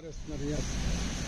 Buenos.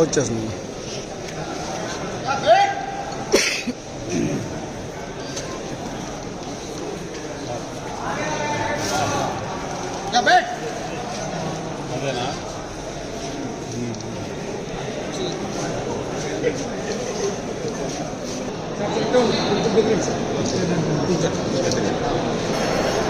వచ్చేస్తుంది.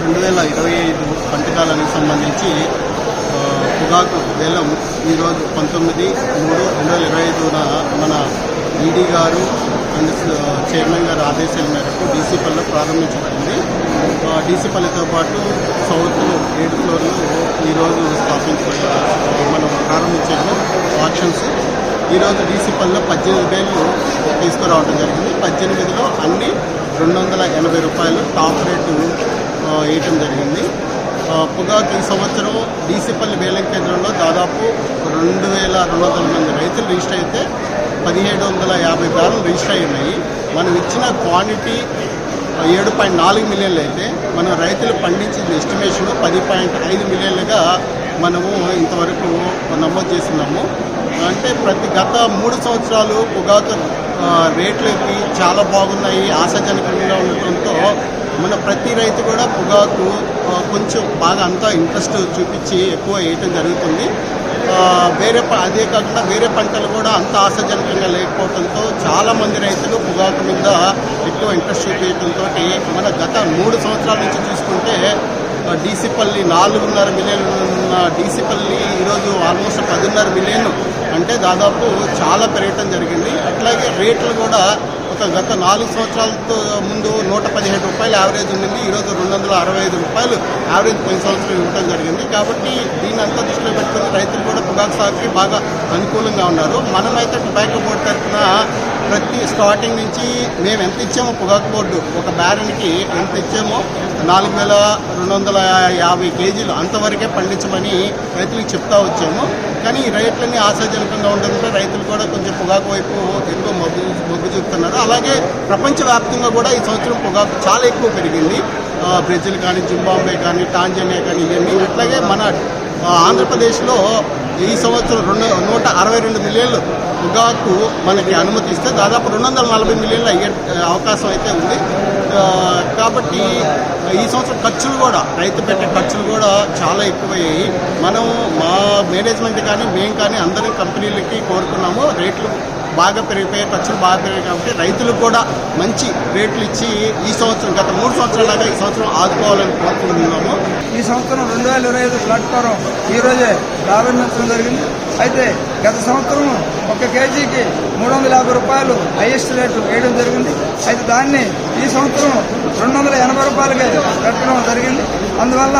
రెండు వేల ఇరవై ఐదు పంటకాలానికి సంబంధించి పొగాకు వేలం ఈరోజు పంతొమ్మిది మూడు రెండు వేల ఇరవై ఐదున మన ఈడీ గారు అండ్ చైర్మన్ గారి ఆదేశాల మేరకు డీసీపల్లిలో ప్రారంభించబడింది. ఆ, డీసీపల్లితో పాటు సౌత్లో ఏడు ఫ్లోర్లు ఈరోజు స్థాపించబడి మనం ప్రారంభించాము ఆప్షన్స్. ఈరోజు డీసీపల్లిలో పద్దెనిమిది వేలు తీసుకురావడం జరిగింది. పద్దెనిమిదిలో అన్ని రెండు వందల ఎనభై రూపాయలు టాప్ రేటు వేయటం జరిగింది. పొగాకు ఈ సంవత్సరం డీసీపల్లి వేలం కేంద్రంలో దాదాపు రెండు వేల రెండు వందల మంది రైతులు రిజిస్టర్ అయితే పదిహేడు వందల యాభై బ్యారెలు రిజిస్టర్ అయి ఉన్నాయి. మనం ఇచ్చిన క్వాంటిటీ ఏడు పాయింట్ నాలుగు మిలియన్లు అయితే మనం రైతులు పండించిన ఎస్టిమేషన్ పది పాయింట్ ఐదు మిలియన్లుగా మనము ఇంతవరకు నమోదు చేస్తున్నాము. అంటే ప్రతి గత మూడు సంవత్సరాలు పొగాకు రేట్లకి చాలా బాగున్నాయి ఆశాజనకంగా ఉండటంతో మన ప్రతి రైతు కూడా పొగాకు కొంచెం బాగా అంతా ఇంట్రెస్ట్ చూపించి ఎక్కువ వేయటం జరుగుతుంది. వేరే ప- అదే కాకుండా వేరే పంటలు కూడా అంత ఆశాజనకంగా లేకపోవడంతో చాలామంది రైతులు పొగాకు మీద ఎక్కువ ఇంట్రెస్ట్ చూపించడంతో మన గత మూడు సంవత్సరాల నుంచి చూసుకుంటే డీసీపల్లి నాలుగున్నర మిలియన్ ఉన్న డీసీపల్లి ఈరోజు ఆల్మోస్ట్ పదిన్నర మిలియన్ అంటే దాదాపు చాలా పెరగటం జరిగింది. అట్లాగే రేట్లు కూడా ఒక గత నాలుగు సంవత్సరాలతో ముందు నూట పదిహేడు రూపాయలు యావరేజ్ ఉండింది. ఈరోజు రెండు వందల అరవై ఐదు రూపాయలు యావరేజ్ పోయిన సంవత్సరం ఇవ్వడం జరిగింది. కాబట్టి దీని అంతా దృష్టిలో పెట్టుకుని రైతులు కూడా పొగాకు సాగుకి బాగా అనుకూలంగా ఉన్నారు. మనమైతే టొబాకో బోర్డు తరఫున ప్రతి స్టార్టింగ్ నుంచి మేము ఎంత ఇచ్చామో పొగాకు బోర్డు ఒక బ్యారెన్కి ఎంత ఇచ్చామో నాలుగు వేల రెండు వందల యాభై కేజీలు అంతవరకే పండించమని రైతులకు చెప్తా వచ్చాము. కానీ ఈ రేట్లన్నీ ఆశాజనకంగా ఉండడంతో రైతులు కూడా కొంచెం పొగాకు వైపు ఎక్కువ మొగ్గు మొగ్గు చూపుతున్నారు. అలాగే ప్రపంచవ్యాప్తంగా కూడా ఈ సంవత్సరం పొగాకు చాలా ఎక్కువ పెరిగింది. బ్రెజిల్ కానీ జింబాంబే కానీ టాంజానియా కానీ ఇవన్నీ. అట్లాగే మన ఆంధ్రప్రదేశ్లో ఈ సంవత్సరం రెండు నూట అరవై రెండు మిలియన్లు పొగాకు మనకి అనుమతిస్తే దాదాపు రెండు వందల నలభై మిలియన్లు అయ్యే అవకాశం అయితే ఉంది. కాబట్టి ఈ సంవత్సరం ఖర్చులు కూడా రైతు పెట్టే ఖర్చులు కూడా చాలా ఎక్కువయ్యాయి. మనం మా మేనేజ్మెంట్ కానీ మేము కానీ అందరం కంపెనీలకి కోరుకున్నాము రేట్లు బాగా పెరిగిపోయాయి ఖర్చులు బాగా పెరిగాయి కాబట్టి రైతులకు కూడా మంచి రేట్లు ఇచ్చి ఈ సంవత్సరం గత మూడు సంవత్సరాలుగా ఈ సంవత్సరం ఆదుకోవాలని కోరుకుంటున్నాము. ఈ సంవత్సరం రెండు వేల ఇరవై ఐదు ప్లాట్ఫారం ఈ రోజే ప్రారంభించడం జరిగింది. అయితే గత సంవత్సరం ఒక కేజీకి మూడు వందల యాభై రూపాయలు హైయెస్ట్ రేటు వేయడం జరిగింది. అయితే దాన్ని ఈ సంవత్సరం రెండు వందల ఎనభై రూపాయలకే పెట్టడం జరిగింది. అందువల్ల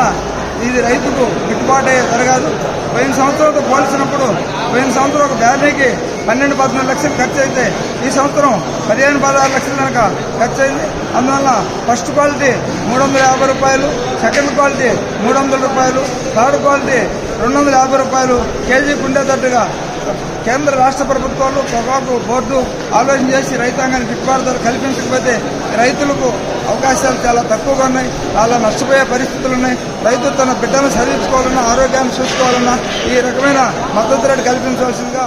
ఇది రైతుకు గిట్టుబాటు అయ్యే జరగదు పోయిన సంవత్సరంతో పోల్చినప్పుడు పోయిన సంవత్సరం ఒక బ్యాటరీకి పన్నెండు పద్నాలుగు లక్షలు ఖర్చు అయితే ఈ సంవత్సరం పదిహేను పదహారు లక్షల కనుక ఖర్చు అయింది. అందువల్ల ఫస్ట్ క్వాలిటీ మూడు వందల యాభై రూపాయలు సెకండ్ క్వాలిటీ మూడు వందల రూపాయలు థర్డ్ క్వాలిటీ రెండు వందల యాభై రూపాయలు కేజీకి ఉండేటట్టుగా కేంద్ర రాష్ట్ర ప్రభుత్వాలు పొగాకు బోర్డు ఆలోచన చేసి రైతాంగానికి గిట్టుబాటు ధర కల్పించకపోతే రైతులకు అవకాశాలు చాలా తక్కువగా ఉన్నాయి. చాలా నష్టపోయే పరిస్థితులు ఉన్నాయి. రైతు తన బిడ్డను చదివించుకోవాలన్నా ఆరోగ్యాన్ని చూసుకోవాలన్నా ఈ రకమైన మద్దతు రేటు కల్పించవలసిందిగా